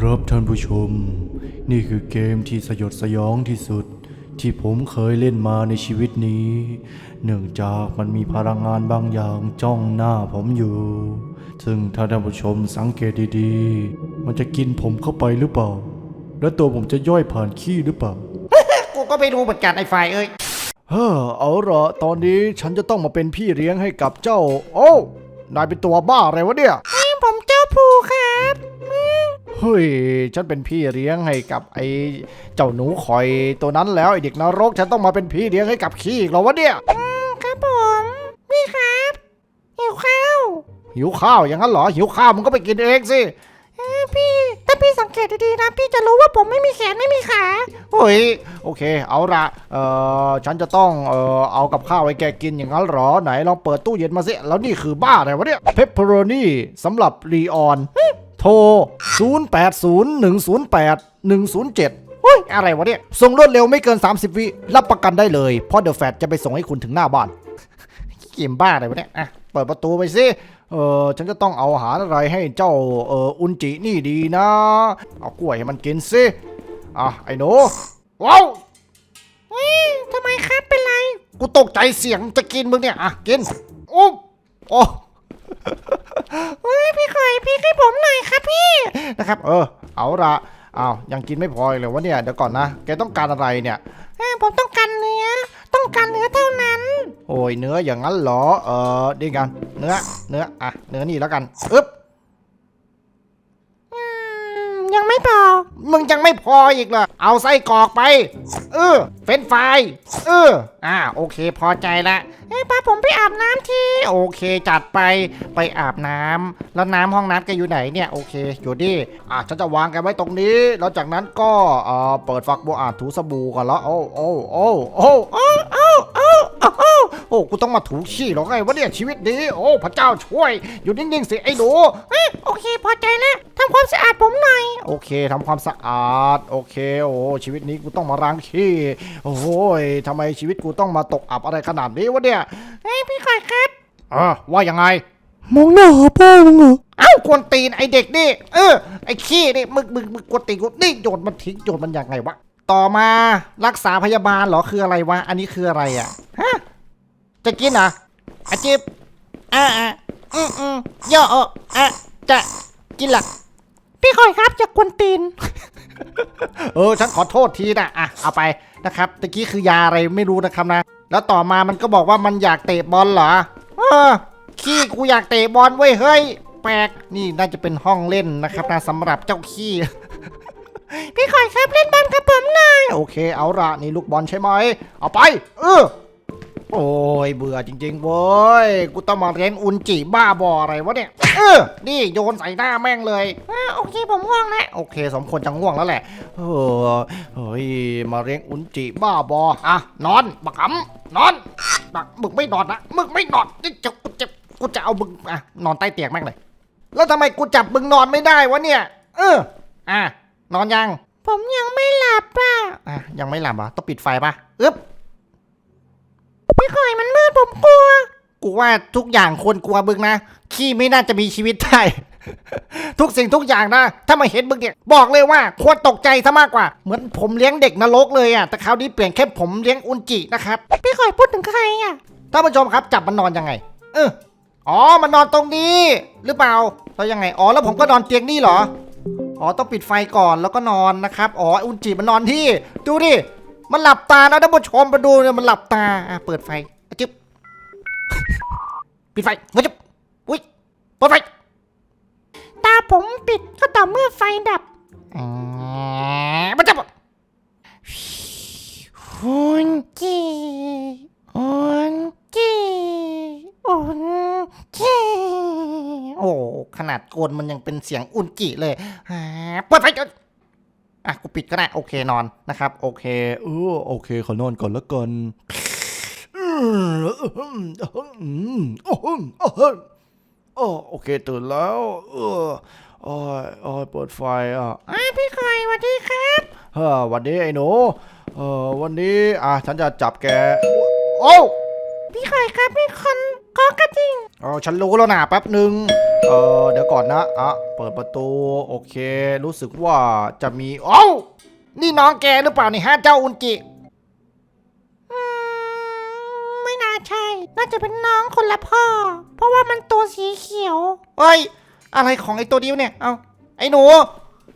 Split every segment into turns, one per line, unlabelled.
ครับท่านผู้ชม นี่คือเกมที่สยดสยองที่สุด ที่ผมเคยเล่นมาในชีวิตนี้ เนื่องจากมันมีพลังงานบางอย่างจ้องหน้าผมอยู่ ซึ่งถ้าท่านผู้ชมสังเกตดีๆ มันจะกินผมเข้าไปหรือเปล่า และตัวผมจะย่อยผ่านขี้หรือเปล่า
กูก็ไม่รู้เหมือนกันไอ้ไฟเอ้ย
เฮ้อเอาละตอนนี้ฉันจะต้องมาเป็นพี่เลี้ยงให้กับเจ้า โอ้นายเป็นตัวบ้าอะไรวะเนี่ย
เฮ้
ย ฉันเป็นพี่เลี้ยงให้กับไอ้เจ้าหนูคอยตัวนั้นแล้วไอ้เด็กนรก ฉันต้องมาเป็นพี่เลี้ยงให้กับขี้อีกเหรอวะเนี่ย
ครับผมพี่ครับหิวข้าว
หิวข้าวอย่างนั้นเหรอ หิวข้าวมึงก็ไปกินเองสิ
เออพี่ ถ้าพี่สังเกตดีๆนะ พี่จะรู้ว่าผมไม่มีแขนไม่มีขา
เฮ้ยโอเค เอาละเอ่อฉันจะต้องเอ่อเอากับข้าวให้แกกินอย่างนั้นเหรอไหนลองเปิดตู้เย็นมาสิแล้วนี่คือบ้าอะไรวะเนี่ยเพปเปอโรนี่สำหรับรีออน โทร 080108
อุ้ย อะไรวะเนี่ย
ส่งรวดเร็วไม่เกิน 30 วิ รับประกันได้เลย เพราะเดอะแฟจะไปส่งให้คุณถึงหน้าบ้าน
เกมบ้าอะไรวะเนี่ย อะ
เปิดประตูไปสิ เออฉันจะต้องเอาอาหารอะไรให้เจ้า เอออุนจินี่ดีนะ เอากล้วยให้มันกินสิ อะ ไอ้หนูว้าว
เฮ้ยทำไมครับเป็นไร
กูตกใจเสียงจะกินมึงเนี่ย อะ กินอุ๊บโอ้
เฮ้ยพี่คอยพี่ให้ผมหน่อยครับพี่
นะครับ เออ เอาละอ้าวยังกินไม่พออีกเลยวะเนี่ยเดี๋ยวก่อนนะแกต้องการอะไรเนี่ย
เออผมต้องการเนื้อ ต้องการเนื้อเท่านั้น
โอ้ยเนื้ออย่างนั้นเหรอ เออดีกัน เนื้อ เนื้อ อะ เนื้อนี่แล้วกัน อึ๊บ
อืมยังไม่พอ
มึงยังไม่พออีกเหรอ เอาไส้กรอกไป เออ เฟนช์ฟเออ อ่า โอเค พอใจละ
เอ้ยพาผมไปอาบน้ำที
โอเคจัดไป ไปอาบน้ำแล้วน้ำห้องน้ำแกอยู่ไหนเนี่ย โอเค อยู่ดิ อะฉันจะวางแกไว้ตรงนี้ แล้วจากนั้นก็ เอ่อ เปิดฝักบัวอานถูสบู่ก่อนแล้วโอ้โอ้โอ้โอ้โอ้โอ้โอ้โอ้โอ้โอ้กูต้องมาถูขี้หรอไงวะเนี่ยชีวิตนี้ โอ้ พระเจ้าช่วย อยู่นิ่งๆสิไอ้หนู
เอ้โอเค พอใจแล้วทำความสะอาดผมหน่อย
โอเคทำความสะอาด โอเค โอ้ชีวิตนี้กูต้องมาล้างขี้โอ้ยทำไมชีวิตกูต้องมาตกอับอะไรขนาดนี้วะเนี่ย
เฮ้ยพี่คอยครับ
อะว่ายังไง
มองหน้าหาพ่อมึงเหรอ
เอ้ากวนตีนไอเด็กนี่ เออ ไอขี้นี่มึงมึงมึงกวนตีนกูนี่โยนมันทิ้งโยนมันยังไงวะต่อมารักษาพยาบาลเหรอคืออะไรวะ อันนี้คืออะไรอะฮะจะกินอะอาจิบอ่าอ่าอืมอืมย่ออะอะจะกินละ
พี่คอยครับจะกวนตีน
เออฉันขอโทษทีนะอะเอาไปนะครับตะกี้คือยาอะไรไม่รู้นะครับนะ แล้วต่อมามันก็บอกว่ามันอยากเตะบอลเหรอเออขี้กูอยากเตะบอลเว้ยเฮ้ยแปลกนี่น่าจะเป็นห้องเล่นนะครับนะสำหรับเจ้าขี้
พี่คอยครับเล่นบอลกับผมหน่อย
โอเค เอาละนี่ลูกบอลใช่ไหมเอาไป เออ โอ้ยเบื่อจริงๆเว้ยกูต้องมาเรียนอุนจิบ้าบออะไรวะเนี่ยเออนี่โยนใส่หน้าแม่งเลย
อ่าโอเคผมง่วงแล้ว
โอเค สมควรจะง่วงแล้วแหละเออเฮ้ยมาเรียงอุนจิบ้าบออะนอนบักขำนอนบักมึงไม่นอนนะมึงไม่นอนนี่จะกูจะกูจะเอามึงอะนอนใต้เตียงแม่งเลย แล้วทำไมกูจับมึงนอนไม่ได้วะเนี่ย เอออะนอนยัง
ผมยังไม่หลับอะ
อะยังไม่หลับเหรอะต้องปิดไฟปะอึ๊บ
พี่คอยมันมืดผมกลัว
กู ว่าทุกอย่างควรกลัวมึงนะ ขี้ไม่น่าจะมีชีวิตได้ ทุกสิ่งทุกอย่างนะ ถ้ามาเห็นมึงเนี่ย บอกเลยว่าควรตกใจซะมากกว่า เหมือนผมเลี้ยงเด็กนรกเลยอะ แต่คราวนี้เปลี่ยนแค่ผมเลี้ยงอุนจินะครับ
พี่คอยพูดถึงใครอะ
ท่านผู้ชมครับจับมันนอนยังไง เอออ๋อ มันนอนตรงนี้ หรือเปล่าแล้วยังไง อ๋อ แล้วผมก็นอนเตียงนี่เหรอ อ๋อ ต้องปิดไฟก่อนแล้วก็นอนนะครับ อ๋อ อุนจิมันนอนที่ ดูดิ มันหลับตานะท่านผู้ชมมาดูเนี่ยมันหลับตา อะ เปิดไฟอะจึ๊บ ปิดไฟเงยจึ๊บอุ้ยเปิดไฟ
ตาผมปิดก็ต่อเมื่อไฟดับ
อ๋อมันจะ
อุนจีอุนจีอุนจี
โอ้ ขนาดโกนมันยังเป็นเสียงอุนจิเลยอ่าเปิดไฟก่อนอะ กูปิดก็ได้ โอเคนอนนะครับ โอเคเออโอเค ขอนอนก่อนแล้วกัน อืมอืมอืมอืมอ๋อโอเคตื่นแล้ว เออโอ้ยโอ้ยเปิดไฟอะ
อ่าพี่คอยสวัสดีครับ
เฮ้อวันนี้ไอ้หนูเออวันนี้อะฉันจะจับแกโอ้
พี่คอยครับมีคนเคาะกระดิ่ง
อ๋อฉันรู้แล้วนะแป๊บหนึ่งเออเดี๋ยวก่อนนะอะเปิดประตูโอเค รู้สึกว่าจะมีเอ้นี่น้องแกหรือเปล่านี่ฮะเจ้าอุนจิ
อืมไม่ น่าใช่น่าจะเป็นน้องคนละพ่อ เพราะว่ามันตัวสีเขียว
เฮ้ย อะไรของไอ้ตัวเดียวเนี่ย เอาไอ้หนู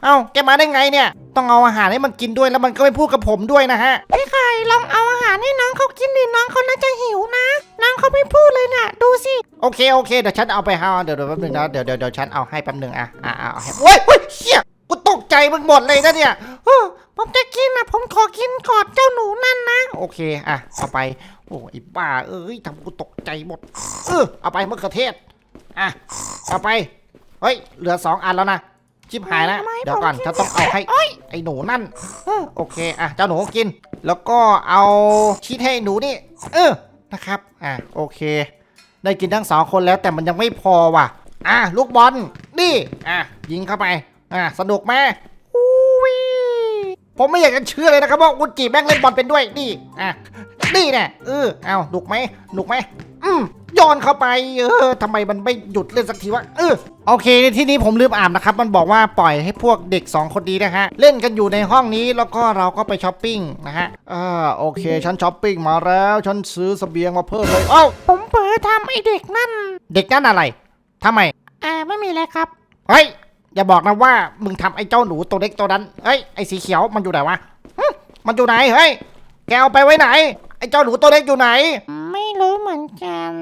เอาแกมาได้ไงเนี่ย ต้องเอาอาหารให้มันกินด้วยแล้วมันก็ไม่พูดกับผมด้วยนะฮะ
พี่ไข่ลองเอาอาหารให้น้องเขากินดิน้องเขาน่าจะหิวนะ น้องเขาไม่พูดเลยน่ะ ดูสิ
โอเคโอเคเดี๋ยวฉันเอาไปให้เดี๋ยวเดี๋ยวแป๊บนึงนะเดี๋ยวเดี๋ยวเดี๋ยวฉันเอาให้แป๊บนึงอะอะอะเอาให้เฮ้ยเฮ้ยเชี่ยกูตกใจมึงหมดเลยนะเนี่ย
เออผมจะกินนะผมขอกินก่อนเจ้าหนูนั่นนะ
โอเค อะเอาไป โอ้ไอ้บ้า เอ้ยทำกูตกใจหมด เออเอาไปมะเขือเทศ อะ เอาไป เฮ้ย เหลือสองอันแล้วนะ ชิบหายแล้ว
ทำไม
เดี๋ยวก่อน
ผมกิน
ฉันต้องเอาให้
โอ๊ย
ไอ้หนูนั่นเออโอเค อะ เจ้าหนูกิน แล้วก็เอาชีสให้หนูนี่ เออ นะครับ อะ โอเค ได้กินทั้งสองคนแล้วแต่มันยังไม่พอว่ะ อะ ลูกบอล นี่ อะ ยิงเข้าไป อะ สนุกไหม
อุ้ย
ผมไม่อยากจะเชื่อเลยนะครับว่าอุนจิแม่งเล่นบอลเป็นด้วย นี่ อะ นี่แน่เออเอาหนุกไหมหนุกไหมอืมย้อนเข้าไป เออทำไมมันไม่หยุดเล่นสักทีวะเออโอเคในที่นี้ผมลืมอ่านนะครับ มันบอกว่าปล่อยให้พวกเด็ก 2 คนนี้นะฮะ เล่นกันอยู่ในห้องนี้แล้วก็เราก็ไปช้อปปิ้งนะฮะอ่าโอเค ฉันช้อปปิ้งมาแล้ว ฉันซื้อเสบียงมาเพิ่มเลยเอ้า
ผมเผลอทำไอเด็กนั่น
เด็กนั่นอะไรทำไม
อ่าไม่มีอะไรครับ
เฮ้ย อย่าบอกนะว่ามึงทำไอ้เจ้าหนูตัวเล็กตัวนั้นเฮ้ยไอ้สีเขียวมันอยู่ไหนวะหึมันอยู่ไหนเฮ้ยแกเอาไปไว้ไหนไอ้ เจ้าหนูตัวเล็กอยู่ไหน
ไม่รู้เหมือนกัน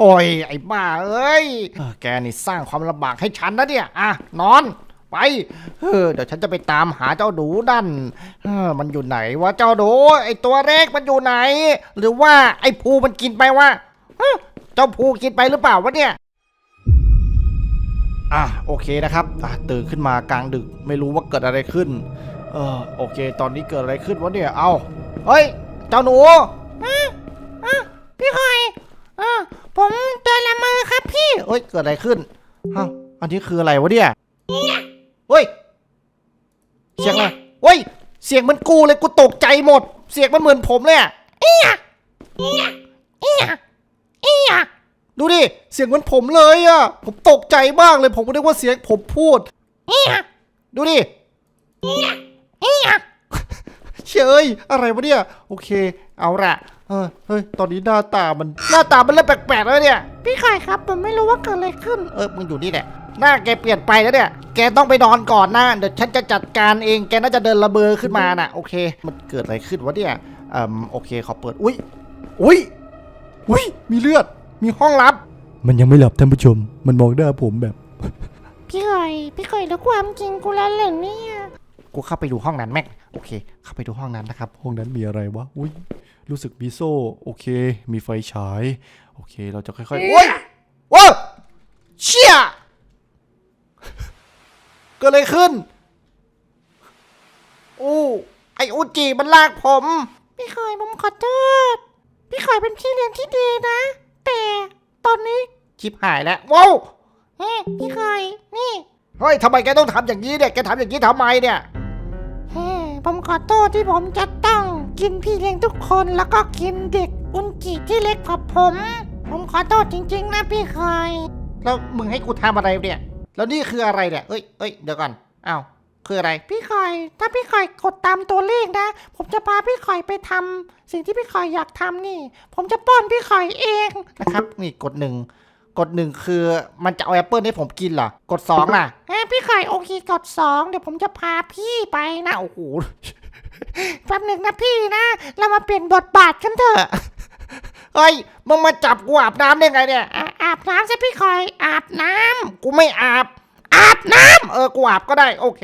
โอ้ยไอ้บ้าเอ้ยเออแกนี่สร้างความลำบากให้ฉันนะเนี่ยอะนอนไปเออเดี๋ยวฉันจะไปตามหาเจ้าหนูนั่นเออมันอยู่ไหนวะเจ้าหนูไอ้ตัวเล็กมันอยู่ไหน หรือว่าไอ้ภูมันกินไปวะฮะเจ้าภูกินไปหรือเปล่าวะเนี่ย อะโอเคนะครับอะตื่นขึ้นมากลางดึกไม่รู้ว่าเกิดอะไรขึ้น เออโอเค ตอนนี้เกิดอะไรขึ้นวะเนี่ย เอาเฮ้ย เจ้าหนู
พี่คอยอ่าผมเดินละเมือครับพี่
เฮ้ยเกิดอะไรขึ้นเอ้าอันนี้คืออะไรวะเนี่ยเฮ้ยเสียงอะไรเฮ้ยเสียงเหมันกูเลยกูตกใจหมด เสียงมันเหมือนผมเลยอะ
เอียเอียเอียเอีย
ดูดิเสียงเหมือนผมเลยอะผมตกใจมากเลยผมก็นึกว่าเสียงผมพูด
เอีย
ดูดิ
เอีย
เชยอะไรวะเนี่ย โอเค เอาละเออเฮ้ย ตอนนี้หน้าตามัน หน้าตามันเริ่มแปลกๆแล้วเนี่ย
พี่คอยครับผมไม่รู้ว่าเกิดอะไรขึ้น
เออ มึงอยู่นี่แหละ หน้าแกเปลี่ยนไปแล้วเนี่ย แกต้องไปนอนก่อนนะ เดี๋ยวฉันจะจัดการเอง แกน่าจะเดินระเบือขึ้นมาน่ะ โอเค มันเกิดอะไรขึ้นวะเนี่ยเอ่มโอเค ขอเปิด อุ้ย อุ้ย อุ้ย มีเลือด มีห้องลับ
มันยังไม่หลับท่านผู้ชม มันมองหน้าผมแบบ
พี่คอยพี่คอยรู้ความจริงกูแล้วเหรอเนี่ย
กูเข้าไปดูห้องนั้นแม็กโอเค เข้าไปดูห้องนั้นนะครับ
ห้องนั้นมีอะไรวะ อุ้ย รู้สึกมีโซ่ โอเค มีไฟฉาย โอเค เราจะค่อยๆ
โอ้ยโอ้ยเชี่ยเกิดอะไรขึ้น โอ้ ไออุจิมันลากผม
พี่คอยผมขอโทษ พี่คอยเป็นพี่เลี้ยงที่ดีนะ แต่ตอนนี้
ชิบหายแล้วว้าว
เฮ้พี่คอย นี่
เฮ้ยทำไมแกต้องทำอย่างนี้เนี่ย แกทำอย่างนี้ทำไมเนี่ย
เฮ้ ผมขอโทษที่ผมจะต้อง กินพี่เลี้ยงทุกคนแล้วก็กินเด็กอุนจิที่เล็กกว่าผม ผมขอโทษจริง ๆ นะพี่คอย
แล้วมึงให้กูทำอะไรเนี่ย แล้วนี่คืออะไรเนี่ย เอ้ยเอ้ยเดี๋ยวก่อนอ้าวคืออะไร
พี่คอย ถ้าพี่คอยกดตามตัวเลขนะ ผมจะพาพี่คอยไปทำสิ่งที่พี่คอยอยากทำนี่ ผมจะป้อนพี่คอยเอง
นะครับ นี่กดหนึ่ง กดหนึ่งคือมันจะเอาแอปเปิลให้ผมกินเหรอกดสองล่ะ
เอ้ยพี่คอยโอเคกดสองเดี๋ยวผมจะพาพี่ไปนะ
โอ้โห
แป๊บหนึ่งนะพี่นะ เรามาเปลี่ยนบทบาทกันเถอะ
เฮ้ยมึงมาจับกูอาบน้ำได้ไงเนี่ย
อะอาบน้ำซะพี่คอยอาบน้ำ
กูไม่อาบ อาบน้ำเออกูอาบก็ได้โอเค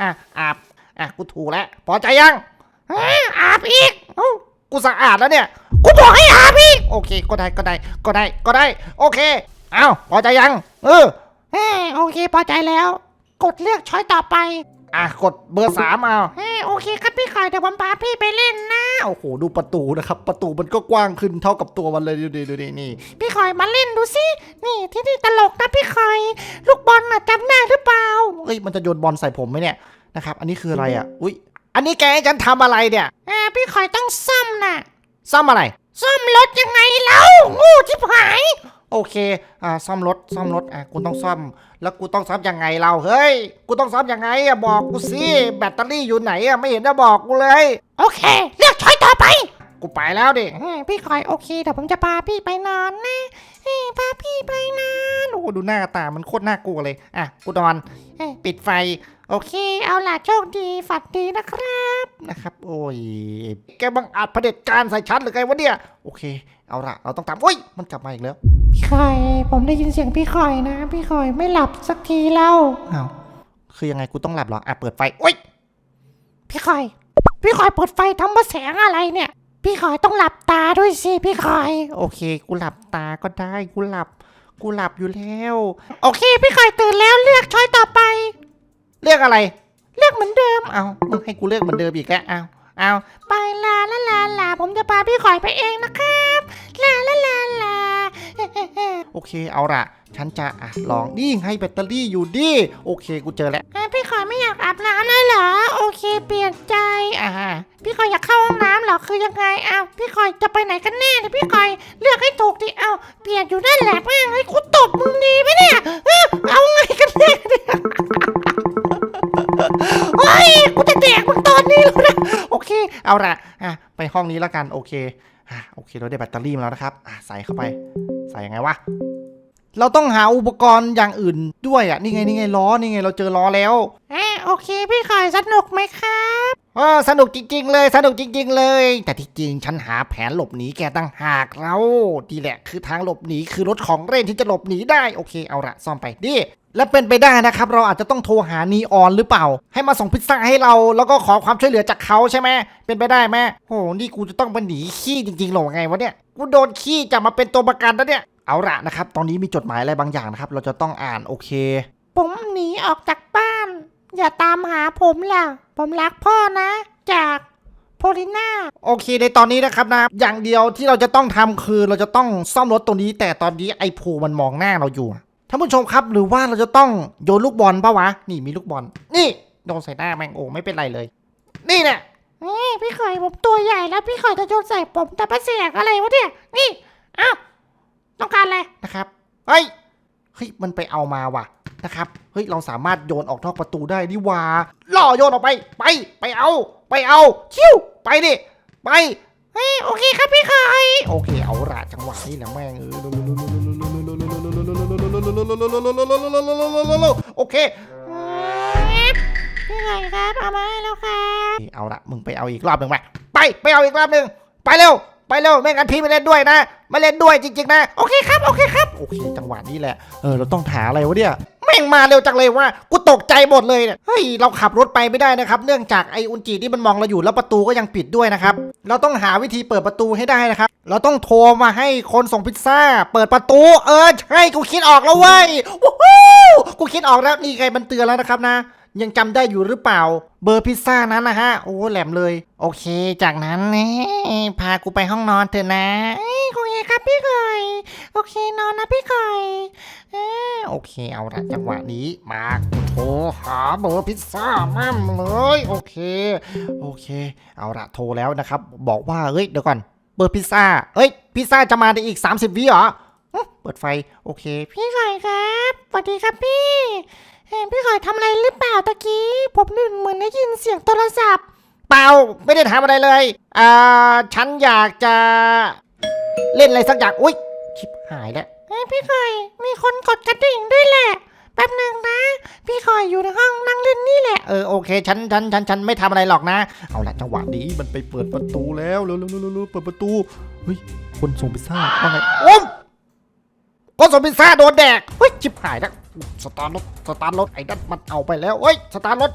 อะอาบอะกูถูกแล้วพอใจยัง
เอ้ยอาบอีก
เอ้ากูสะอาดแล้วเนี่ย
กูบอกให้อาบอีก
โอเคก็ได้ก็ได้ก็ได้ก็ได้ โอเคเอ้าพอใจยัง เออ
เฮ้ยโอเคพอใจแล้ว กดเลือกช้อยต่อไป
อะกดเบอร์สามเอา
เฮ้ยโอเคครับพี่คอยเดี๋ยวผมพาพี่ไปเล่นนะ
โอ้โหดูประตูนะครับ ประตูมันก็กว้างขึ้นเท่ากับตัวมันเลยดูดิดูดินี่
พี่คอยมาเล่นดูสินี่ที่นี่ตลกนะพี่คอย ลูกบอลน่ะจำได้หรือเปล่า
เฮ้ยมันจะโยนบอลใส่ผมไหมเนี่ยนะครับอันนี้คืออะไรอะอุ้ยอันนี้แกให้ฉันทำอะไรเนี่ย
อ่าพี่คอยต้องซ่อมน่ะ
ซ่อมอะไร
ซ่อมรถยังไงเล่างูชิบหาย
โอ โอเคอ่าซ่อมรถซ่อมรถอะกูต้องซ่อม แล้วกูต้องซ่อมยังไงเราเฮ้ยกูต้องซ่อมยังไงอะบอกกูสิแบตเตอรี่อยู่ไหนอะไม่เห็นจะบอกกูเลย
โอเค เลือกช้อยต่อไป
กูไปแล้วดิ
อ้พี่คอยโอเคเดี๋ยวผมจะพาพี่ไปนอนนะเอ้ยพาพี่ไปนอน
โอ้ดูหน้าตามันโคตรน่ากลัวเลยอะกูนอน
เอ้ย
ปิดไฟ
โอเค เอาล่ะโชคดีฝันดีนะครับ
นะครับ โอ้ยแกบังอาจเผด็จการใส่ฉันหรือไงวะเนี่ย โอเค เอาล่ะ เราต้องตามโอ้ย มันกลับมาอีกแล้ว
พี่คอย ผมได้ยินเสียงพี่คอยนะ พี่คอยไม่หลับสักทีแล้ว
อ้าวคือยังไงกูต้องหลับเหรอ อะเปิดไฟโอ้ย
พี่คอย พี่คอยเปิดไฟทำมาแสงอะไรเนี่ย พี่คอยต้องหลับตาด้วยสิพี่คอย
โอเค กูหลับตาก็ได้ กูหลับ กูหลับอยู่แล้ว
โอเค พี่คอยตื่นแล้วเลือกช้อยต่อไป
เรียกอะไร
เลือกเหมือนเดิม
เอามึงให้กูเลือกเหมือนเดิมอีกแล้วเอาเอา
ไปลาลาลาลาผมจะพาพี่คอยไปเองนะครับ ลาลาลาลา
โอเคเอาละฉันจะอะลองนี่ให้แบตเตอรี่อยู่ดิโอเคกูเจอแล้ว
อะพี่คอยไม่อยากอาบน้ำเลยเหรอ โอเค เปลี่ยนใจ
อ่า
พี่คอยอยากเข้าห้องน้ำเหรอคือยังไงอ้าวพี่คอยจะไปไหนกันแน่เนี่ยพี่คอยเลือกให้ถูกดิอ้าเปลี่ยนอยู่นั่นแหละแม่งให้กูตบมึงดีไหมเนี่ยเอ้อเอาไงกันแน่เนี่ยโอ้ยกูจะแดกมึงตอนนี้แล้วนะ
โอเค เอาละอะไปห้องนี้แล้วกันโอเค อะโอเคเราได้แบตเตอรี่มาแล้วนะครับอะใส่เข้าไป ใส่ยังไงวะ เราต้องหาอุปกรณ์อย่างอื่นด้วยอะ นี่ไงนี่ไงล้อ นี่ไงเราเจอล้อแล้ว
อะโอเคพี่คอยสนุกไหมครับ
เออสนุกจริง ๆ เลยสนุกจริง ๆ เลย แต่ที่จริงฉันหาแผนหลบหนีแกตั้งหากเราดีแหละ คือทางหลบหนีคือรถของเล่นที่จะหลบหนีได้โอเคเอาละซ่อมไปดิ และเป็นไปได้นะครับ เราอาจจะต้องโทรหานีออนหรือเปล่า ให้มาส่งพิซซ่าให้เรา แล้วก็ขอความช่วยเหลือจากเขาใช่ไหมเป็นไปได้ไหมโอ้โหนี่กูจะต้องมาหนีขี้จริงๆหรอไงวะเนี่ยกูโดนขี้จับมาเป็นตัวประกันแล้วเนี่ยเอาละนะครับ ตอนนี้มีจดหมายอะไรบางอย่างนะครับ เราจะต้องอ่านโอเค
ผมหนีออกจากบ้าน อย่าตามหาผมล่ะ ผมรักพ่อนะ จากโพลิน่า
โอเคในตอนนี้นะครับนะอย่างเดียวที่เราจะต้องทำคือเราจะต้องซ่อมรถตรงนี้ แต่ตอนนี้ไอ้ภูมันมองหน้าเราอยู่ ท่านผู้ชมครับ หรือว่าเราจะต้องโยนลูกบอลปะวะ นี่มีลูกบอล นี่โดนใส่หน้าแมงโอ้ไม่เป็นไรเลย นี่เนี่ย
นี่พี่คอยผมตัวใหญ่แล้วพี่คอยจะโยนใส่ผมแต่ประเสียกอะไรวะเนี่ย นี่อ้าวต้องการอะไร
นะครับเฮ้ยเฮ้ยมันไปเอามาว่ะนะครับเฮ้ยเราสามารถโยนออกนอกประตูได้นี่หว่าล่อโยนออกไป ไปไปเอา ไปเอาชิวไปดิไป
เฮ้ยโอเคครับพี่คอย
โอเคเอาละจังหวะนี้แหละแม่ง โอเค
พี่คอยครับเอามาให้แล้วครับ
เอาละมึงไปเอาอีกรอบหนึ่งไปไปไปเอาอีกรอบหนึ่งไปเร็วไปเร็วไม่งั้นพี่ไม่เล่นด้วยนะไม่เล่นด้วยจริงๆนะ
โอเคครับโอเคครับ
โอเคจังหวะนี้แหละเออเราต้องหาอะไรวะเนี่ย แม่งมาเร็วจังเลยว่ากูตกใจหมดเลยเนี่ยเฮ้ยเราขับรถไปไม่ได้นะครับ เนื่องจากไออุนจิที่มันมองเราอยู่แล้วประตูก็ยังปิดด้วยนะครับ เราต้องหาวิธีเปิดประตูให้ได้นะครับ เราต้องโทรมาให้คนส่งพิซซ่า เปิดประตู เออใช่กูคิดออกแล้วเว้ยวู้วูกูคิดออกแล้วนี่ไงมันเตือนแล้วนะครับนะยังจำได้อยู่หรือเปล่า เบอร์พิซซ่านั้นนะฮะ โอ้แหลมเลย โอเค จากนั้นนี่พากูไปห้องนอนเถอะนะ
เอ้ยโอเคครับพี่คอย โอเคนอนนะพี่คอยเออ
โอเคเอาละจังหวะนี้มาโทรหาเบอร์พิซซ่าแม่มเลยโอเค โอเค เอาละโทรแล้วนะครับ บอกว่าเฮ้ยเดี๋ยวก่อนเบอร์พิซซ่าเอ้ยพิซซ่าจะมาในอีก 30 วิเหรอเปิดไฟโอเค
พี่คอยครับสวัสดีครับพี่เห็นพี่คอยทำอะไรหรือเปล่าตะกี้ผมนึกเหมือนได้ยินเสียงโทรศัพท์
เปล่าไม่ได้ทำอะไรเลยอ่าฉันอยากจะ เล่นอะไรสักอย่างอุ้ยชิบหายแล้ว
เฮ้ยพี่คอยมีคนกดกระดิ่งด้วยแหละ แป๊บหนึ่งนะ พี่คอยอยู่ในห้องนั่งเล่นนี่แหละ
เออโอเคฉันฉันฉันฉันไม่ทำอะไรหรอกนะ เอาละจังหวะนี้มันไปเปิดประตูแล้วเร็วเร็วเร็วเร็วเร็วเปิดประตู เฮ้ยคนส่งพิซซ่าว่าไงโอ้ม ก็สมพิซซ่าโดนแดกเฮ้ยชิบหายแล้วสตาร์รถสตาร์รถไอ้นั่นมันเอาไปแล้วเฮ้ยสตาร์รถ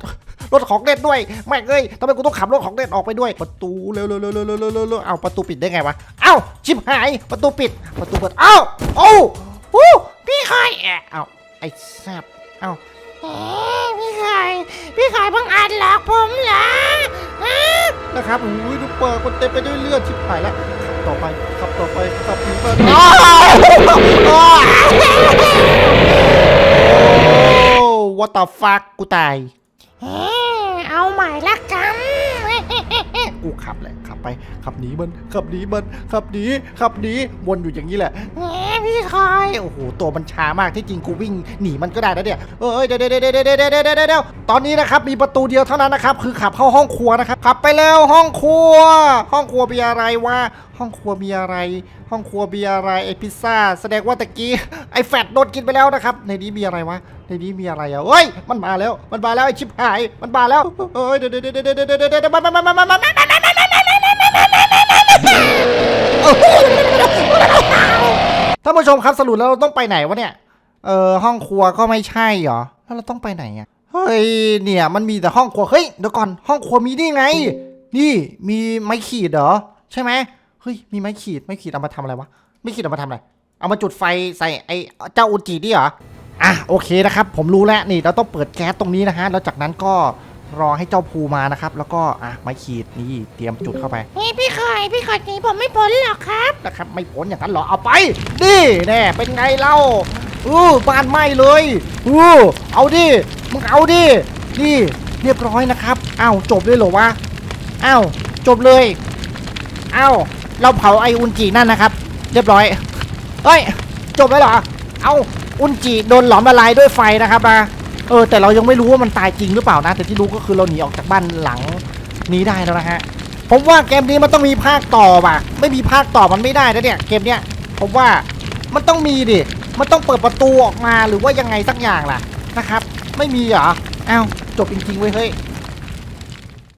รถของเล่นด้วยแม่เอ้ยทำไมกูต้องขับรถของเล่นออกไปด้วย ประตูเร็วเร็วเร็วเร็วเร็วเอาประตูปิดได้ไงวะเอ้าชิบหายประตูปิด ประตูเปิดเอ้าโอ้โหพี่ใครแเอ้าไอ้แซบเอ้า
พี่ไข่พี่ไข่เพิ่งอัดหลอกผมเหรอ
นะครับอุ้ยดูเปิดคนเต็มไปด้วยเลือดชิบหายแล้ว ต่อไปขับต่อไปขับหนีไปโอ้ what the fuck กูตาย
กูขับแหละ
ขับไปขับหนีมันขับหนีมันขับหนีขับหนีวนอยู่อย่างนี้แหละ
พี่ชาย
โอ้โหตัวมันช้ามากที่จริงกูวิ่งหนีมันก็ได้นะเนี่ยเอ้ยเดี๋ยวเดี๋ยวเดี๋ยวเดี๋ยวเดี๋ยวตอนนี้นะครับมีประตูเดียวเท่านั้นนะครับคือขับเข้าห้องครัวนะครับขับไปแล้วห้องครัว ห้องครัวมีอะไรวะห้องครัวมีอะไร ห้องครัวมีอะไรไอพิซซ่าแสดงว่าตะกี้ไอแฟตโดนกินไปแล้วนะครับ ในนี้มีอะไรวะในนี้มีอะไรอะเฮ้ยมันมาแล้วมันมาแล้วไอชิบหายมันมาแล้วเอ้ยเดี๋ยวเดี๋ยวเดี๋ยวเดี๋ยวเดี๋ยวเดี๋ยวเดี๋ยวมามามามามามามาท่านผู้ชมครับสรุปแล้วเราต้องไปไหนวะเนี่ยเออห้องครัวก็ไม่ใช่เหรอแล้วเราต้องไปไหนอะเฮ้ยเนี่ยมันมีแต่ห้องครัวเฮ้ยเดี๋ยวก่อนห้องครัวมีนี่ไง นี่มีไม้ขีดเหรอใช่ไหม เฮ้ย มีไม้ขีด ไม้ขีดเอามาทำอะไรวะ ไม่ขีดเอามาทำอะไร เอามาจุดไฟใส่ไอ้เจ้าอุจินี่เหรอ อะโอเคนะครับ ผมรู้แล้วนี่เราต้องเปิดแก๊สตรงนี้นะฮะ แล้วจากนั้นก็รอให้เจ้าภูมานะครับ แล้วก็อะไม้ขีดนี่เตรียมจุดเข้าไป
นี่พี่คอยพี่คอยหนีผมไม่พ้นหรอกครับ
นะครับ ไม่พ้นอย่างนั้นเหรอ เอาไป นี่แน่เป็นไงเล่าอู้บ้านไหม้เลยอู้เอาดิ มึงเอาดิ นี่เรียบร้อยนะครับ อ้าวจบเลยเหรอวะ อ้าวจบเลย อ้าว เราเผาไออุนจินั่นนะครับ เรียบร้อยเฮ้ยจบแล้วเหรอ เอาอุนจิโดนหลอมละลายด้วยไฟนะครับนะเออแต่เรายังไม่รู้ว่ามันตายจริงหรือเปล่านะ แต่ที่รู้ก็คือเราหนีออกจากบ้านหลังนี้ได้แล้วนะฮะผมว่าเกมนี้มันต้องมีภาคต่อป่ะ ไม่มีภาคต่อมันไม่ได้นะเนี่ยเกมเนี้ยผมว่ามันต้องมีดิมันต้องเปิดประตูออกมาหรือว่ายังไงสักอย่างล่ะนะครับ ไม่มีเหรออ้าวจบจริงๆเว้ยเฮ้ย